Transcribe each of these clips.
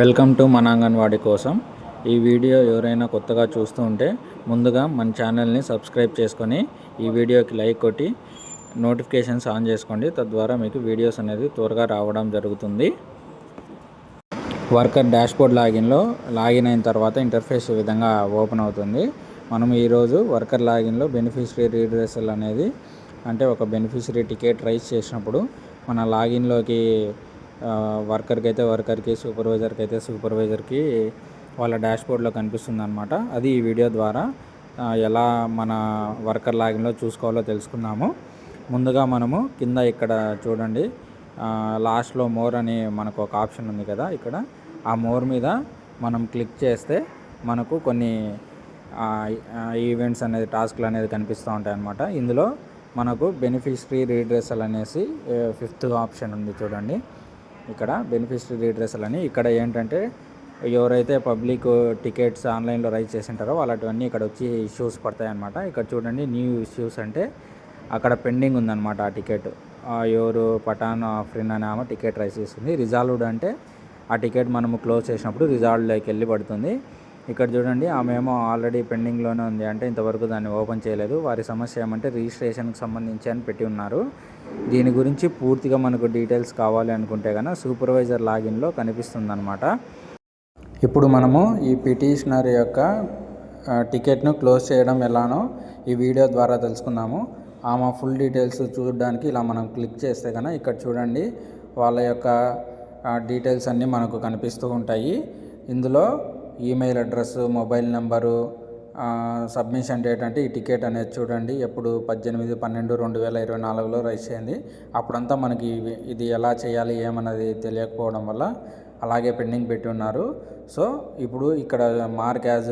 Welcome to మన అంగన్వాడి కోసం. ఈ వీడియో ఎవరైనా కొత్తగా చూస్తూ ఉంటే ముందుగా మన ఛానల్ని సబ్స్క్రైబ్ చేసుకొని ఈ వీడియోకి లైక్ కొట్టి నోటిఫికేషన్స్ ఆన్ చేసుకోండి. తద్వారా మీకు వీడియోస్ అనేది త్వరగా రావడం జరుగుతుంది. వర్కర్ డాష్బోర్డ్ లాగిన్లో లాగిన్ అయిన తర్వాత ఇంటర్ఫేస్ ఈ విధంగా ఓపెన్ అవుతుంది. మనం ఈరోజు వర్కర్ లాగిన్లో బెనిఫిషరీ రీడ్రెసల్ అనేది అంటే ఒక బెనిఫిషరీ టికెట్ రైజ్ చేసినప్పుడు మన లాగిన్లోకి వర్కర్కి అయితే వర్కర్కి సూపర్వైజర్కి అయితే సూపర్వైజర్కి వాళ్ళ డాష్బోర్డ్లో కనిపిస్తుంది అనమాట అది ఈ వీడియో ద్వారా ఎలా మన వర్కర్ లాగిన్లో చూసుకోవాలో తెలుసుకున్నాము ముందుగా మనము కింద ఇక్కడ చూడండి లాస్ట్లో మోర్ అని మనకు ఒక ఆప్షన్ ఉంది కదా ఇక్కడ. ఆ మోర్ మీద మనం క్లిక్ చేస్తే మనకు కొన్ని ఈవెంట్స్ అనేది టాస్క్లు అనేది కనిపిస్తూ ఉంటాయి అన్నమాట. ఇందులో మనకు బెనిఫిషరీ రీడ్రెసల్ అనేసి ఫిఫ్త్ ఆప్షన్ ఉంది చూడండి. ఇక్కడ బెనిఫిషరీ రీడ్రెస్లు అని. ఇక్కడ ఏంటంటే ఎవరైతే పబ్లిక్ టికెట్స్ ఆన్లైన్లో రైజ్ చేసింటారో వాళ్ళటివన్నీ ఇక్కడ వచ్చి ఇష్యూస్ పడతాయన్నమాట. ఇక్కడ చూడండి న్యూ ఇష్యూస్ అంటే అక్కడ పెండింగ్ ఉందన్నమాట ఆ టికెట్ ఎవరు పఠాన్ ఆఫ్రిన్ అనే ఆమె టికెట్ రైజ్ చేసింది. రిజాల్వ్డ్ అంటే ఆ టికెట్ మనము క్లోజ్ చేసినప్పుడు రిజాల్వ్లోకి వెళ్ళి పడుతుంది. ఇక్కడ చూడండి ఆమె ఏమో ఆల్రెడీ పెండింగ్లోనే ఉంది అంటే ఇంతవరకు దాన్ని ఓపెన్ చేయలేదు. వారి సమస్య ఏమంటే రిజిస్ట్రేషన్కి సంబంధించి అని పెట్టి ఉన్నారు. దీని గురించి పూర్తిగా మనకు డీటెయిల్స్ కావాలి అనుకుంటే కనుక సూపర్వైజర్ లాగిన్లో కనిపిస్తుంది ఇప్పుడు మనము ఈ పిటిషనర్ యొక్క టికెట్ను క్లోజ్ చేయడం ఎలానో ఈ వీడియో ద్వారా తెలుసుకుందాము. ఆమె ఫుల్ డీటెయిల్స్ చూడడానికి ఇలా మనం క్లిక్ చేస్తే కనుక ఇక్కడ చూడండి వాళ్ళ యొక్క డీటెయిల్స్ అన్నీ మనకు కనిపిస్తూ ఉంటాయి. ఇందులో email address mobile number submission date అంటే ఈ టికెట్ అనేది చూడండి. ఎప్పుడు పద్దెనిమిది పన్నెండు రెండు వేల ఇరవై నాలుగులో రైస్ అయింది. అప్పుడంతా మనకి ఇది ఎలా చేయాలి ఏమన్నది తెలియకపోవడం వల్ల అలాగే పెండింగ్ పెట్టి ఉన్నారు. సో ఇప్పుడు ఇక్కడ మార్క్ యాజ్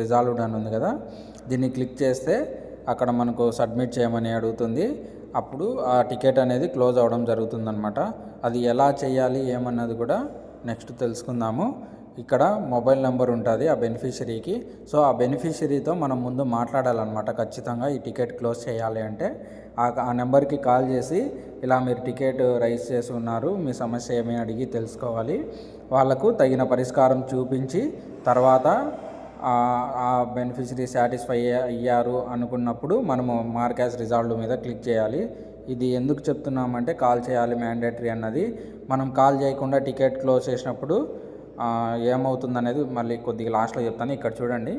రిజాల్వ్డ్ అని ఉంది కదా దీన్ని క్లిక్ చేస్తే అక్కడ మనకు సబ్మిట్ చేయమని అడుగుతుంది. అప్పుడు ఆ టికెట్ అనేది క్లోజ్ అవ్వడం జరుగుతుందనమాట అది ఎలా చేయాలి ఏమన్నది కూడా నెక్స్ట్ తెలుసుకుందాము. ఇక్కడ మొబైల్ నెంబర్ ఉంటుంది ఆ బెనిఫిషరీకి. సో ఆ బెనిఫిషరీతో మనం ముందు మాట్లాడాలన్నమాట ఖచ్చితంగా ఈ టికెట్ క్లోజ్ చేయాలి అంటే. ఆ ఆ నెంబర్కి కాల్ చేసి ఇలా మీరు టికెట్ రైజ్ చేసి ఉన్నారు మీ సమస్య ఏమి అడిగి తెలుసుకోవాలి. వాళ్ళకు తగిన పరిష్కారం చూపించి తర్వాత ఆ- బెనిఫిషరీ సాటిస్ఫై అయ్యారు అనుకున్నప్పుడు మనము మార్కాస్ రిజాల్వ్ మీద క్లిక్ చేయాలి. ఇది ఎందుకు చెప్తున్నామంటే కాల్ చేయాలి మ్యాండేటరీ అన్నది. మనం కాల్ చేయకుండా టికెట్ క్లోజ్ చేసినప్పుడు ఏమవుతుంది అనేది మళ్ళీ కొద్దిగా లాస్ట్లో చెప్తాను. ఇక్కడ చూడండి.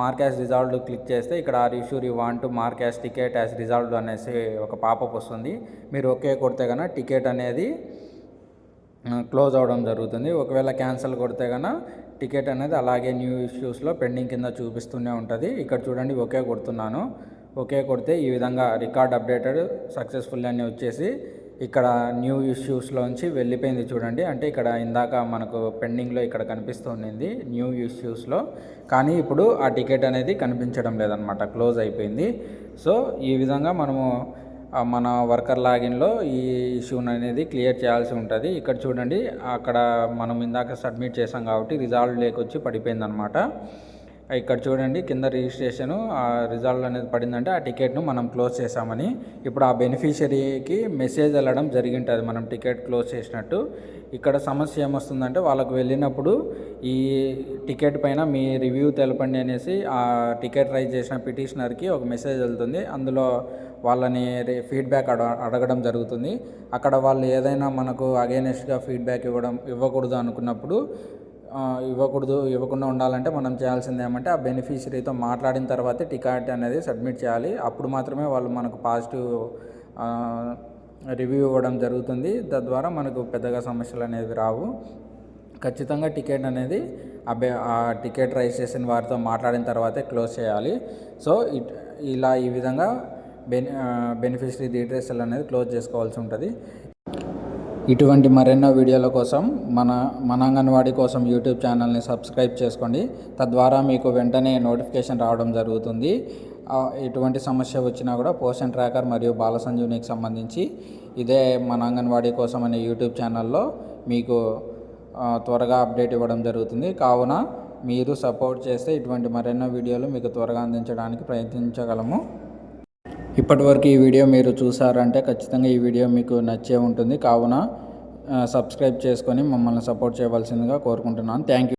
మార్క్ యాజ్ రిజాల్వ్డ్ క్లిక్ చేస్తే ఇక్కడ are sure you want mark as ticket as resolved అనేసి ఒక పాపప్ వస్తుంది. మీరు ఓకే కొడితే కనుక టికెట్ అనేది క్లోజ్ అవ్వడం జరుగుతుంది. ఒకవేళ క్యాన్సిల్ కొడితే కనుక టికెట్ అనేది అలాగే న్యూ ఇష్యూస్లో పెండింగ్ కింద చూపిస్తూనే ఉంటుంది. ఇక్కడ చూడండి ఓకే కొడుతున్నాను. ఓకే కొడితే ఈ విధంగా రికార్డ్ అప్డేటెడ్ సక్సెస్ఫుల్ అని వచ్చేసి ఇక్కడ న్యూ ఇష్యూస్లోంచి వెళ్ళిపోయింది చూడండి. అంటే ఇక్కడ ఇందాక మనకు పెండింగ్లో ఇక్కడ కనిపిస్తుంది న్యూ ఇష్యూస్లో కానీ ఇప్పుడు ఆ టికెట్ అనేది కనిపించడం లేదనమాట క్లోజ్ అయిపోయింది. సో ఈ విధంగా మనము మన వర్కర్ లాగిన్లో ఈ ఇష్యూని అనేది క్లియర్ చేయాల్సి ఉంటుంది. ఇక్కడ చూడండి అక్కడ మనం ఇందాక సబ్మిట్ చేసాం కాబట్టి రిజాల్వ్ లేకొచ్చి పడిపోయిందనమాట ఇక్కడ చూడండి కింద రిజిస్ట్రేషన్ ఆ రిజల్ట్ అనేది పడిందంటే ఆ టికెట్ను మనం క్లోజ్ చేసామని ఇప్పుడు ఆ బెనిఫిషరీకి మెసేజ్ వెళ్ళడం జరిగింటుంది మనం టికెట్ క్లోజ్ చేసినట్టు. ఇక్కడ సమస్య ఏమొస్తుందంటే వాళ్ళకు వెళ్ళినప్పుడు ఈ టికెట్ పైన మీ రివ్యూ తెలపండి అనేసి ఆ టికెట్ రైజ్ చేసిన పిటిషనర్కి ఒక మెసేజ్ వెళ్తుంది. అందులో వాళ్ళని ఫీడ్బ్యాక్ అడ అడగడం జరుగుతుంది. అక్కడ వాళ్ళు ఏదైనా మనకు అగైనెస్ట్గా ఫీడ్బ్యాక్ ఇవ్వడం ఇవ్వకూడదు అనుకున్నప్పుడు ఇవ్వకూడదు ఇవ్వకుండా ఉండాలంటే మనం చేయాల్సింది ఏమంటే ఆ బెనిఫిషరీతో మాట్లాడిన తర్వాతే టికెట్ అనేది సబ్మిట్ చేయాలి. అప్పుడు మాత్రమే వాళ్ళు మనకు పాజిటివ్ రివ్యూ ఇవ్వడం జరుగుతుంది. తద్వారా మనకు పెద్దగా సమస్యలు అనేవి రావు. ఖచ్చితంగా టికెట్ అనేది ఆ బె ఆ టికెట్ రైజ్ చేసిన వారితో మాట్లాడిన తర్వాతే క్లోజ్ చేయాలి. సో ఇట్ ఇలా ఈ విధంగా బెని బెనిఫిషరీ డీటెయిల్స్ అనేది క్లోజ్ చేసుకోవాల్సి ఉంటుంది. ఇటువంటి మరెన్నో వీడియోల కోసం మన మన అంగన్వాడీ కోసం యూట్యూబ్ ఛానల్ని సబ్స్క్రైబ్ చేసుకోండి. తద్వారా మీకు వెంటనే నోటిఫికేషన్ రావడం జరుగుతుంది. ఎటువంటి సమస్య వచ్చినా కూడా పోషన్ ట్రాకర్ మరియు బాల సంజీవునికి సంబంధించి ఇదే మన అంగన్వాడీ కోసం అనే యూట్యూబ్ ఛానల్లో మీకు త్వరగా అప్డేట్ ఇవ్వడం జరుగుతుంది. కావున మీరు సపోర్ట్ చేస్తే ఇటువంటి మరెన్నో వీడియోలు మీకు త్వరగా అందించడానికి ప్రయత్నించగలము. ఇప్పటివరకు ఈ వీడియో మీరు చూసారంటే ఖచ్చితంగా ఈ వీడియో మీకు నచ్చే ఉంటుంది. కావున సబ్స్క్రైబ్ చేసుకొని మమ్మల్ని సపోర్ట్ చేయవలసిందిగా కోరుకుంటున్నాను. Thank you.